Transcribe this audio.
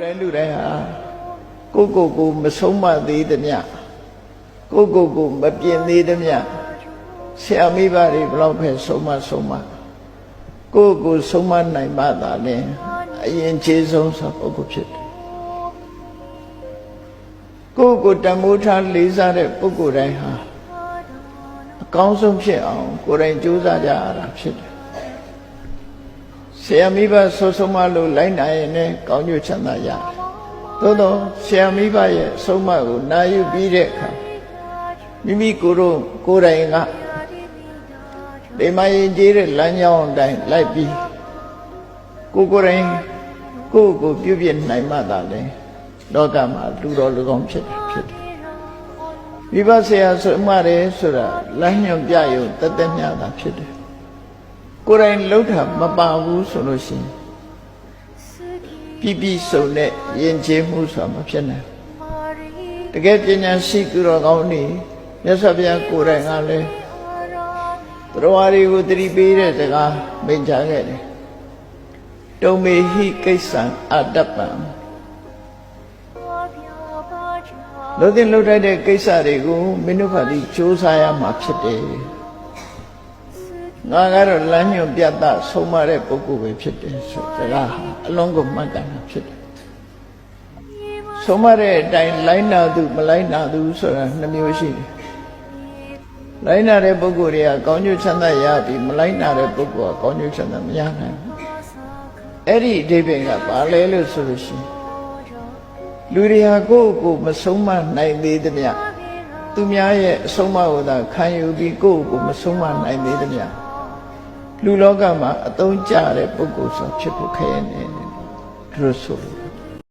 တိုင်းလူတိုင်းဟာကိုယ့်ကိုယ်ကိုမဆုံးမသေးသမျှကိုယ့်ကိုယ်ကိုမပြင်းသေးသမျှဆရာမိဘတွေဘယ်တော့ပဲဆုံးမဆုံးမကိုယ့်ကိုယ်ဆုံးမနိုင်မှသာလေအရင်ခြေဆုံးသောပုဂ္ဂိုလ်ဖြစ်တယ်ကိုယ့်ကိုယ်တန်မိုးထားလေးစားတဲ့ပုဂ္ဂိုလ်တိုင်းဟာအကောင်းဆုံးဖြစ်အောင်ကိုယ်တိုင်ကြိုးစားကြရတာဖြစ်တယ် ဆရာမိဘဆိုဆုံးမလို့လိုက်နိုင်ရင်လည်းကောင်းကျိုးချမ်းသာရတယ်သို့တော့ဆရာမိဘရဲ့အဆုံးအမကိုနာယူပြီးတဲ့အခါမိမိကိုယ်တို့ကိုယ်တိုင်ကဒီမရင်ကြီးတဲ့လမ်းကြောင်းအတိုင်းလိုက်ပြီးကိုယ်ကိုယ်တိုင်ကိုယ့်ကိုယ်ပြုပြနိုင်မှသာလေလောကမှာလူတော်လူကောင်းဖြစ်တာဖြစ်တယ်မိဘဆရာဆိုအမတယ်ဆိုတာလမ်းညွန်ပြရုံတသက်မြတာဖြစ်တယ် ကိုယ်တိုင်လှုပ်တာမပါဘူးဆိုလို့ရှိရင်ပြပြစုံတဲ့ယဉ်ကျေးမှုဆိုတာမဖြစ်နိုင်ဘူးတကယ်ပညာရှိသူတော်ကောင်းနေမြတ်စွာဘုရားကိုယ်တိုင်ကလည်းတရားတွေကိုတတိပေးတဲ့စကားမိန့်ကြားခဲ့တယ်တုံမေဟိကိစ္စံအတ္တပံလို့တင်လှုပ်ထိုက်တဲ့ကိစ္စတွေကိုမင်းတို့ခါဒီစူးစမ်းရမှာဖြစ်တယ် ငါကတော့လမ်းညွန်ပြတ်သားဆုံးမတဲ့ပုဂ္ဂိုလ်ပဲဖြစ်တယ်ဆိုစကားဟာအလုံးကိုမှတ်ကန်တာဖြစ်တယ်ဆုံးမတဲ့အတိုင်းလိုင်းနာသူမလိုင်းနာသူဆိုတာနှမျိုးရှိတယ်လိုင်းနာတဲ့ပုဂ္ဂိုလ်တွေကကောင်းကျိုးချမ်းသာရပြီးမလိုင်းနာတဲ့ပုဂ္ဂိုလ်ကကောင်းကျိုးချမ်းသာမရနိုင်ဘူးအဲ့ဒီအဓိပ္ပာယ်ကဘာလဲလို့ဆိုလို့ရှိရင်လူတွေဟာကိုယ့်ကိုယ်မဆုံးမနိုင်သေးသမျှသူများရဲ့အဆုံးအမကိုသာခံယူပြီးကိုယ့်ကိုယ်မဆုံးမနိုင်သေးသမျှ လူလောကမှာအသုံးကျတဲ့ပုဂ္ဂိုလ်ဆိုဖြစ်ဖို့ခက်ရနေတယ်သူတို့ဆိုလို့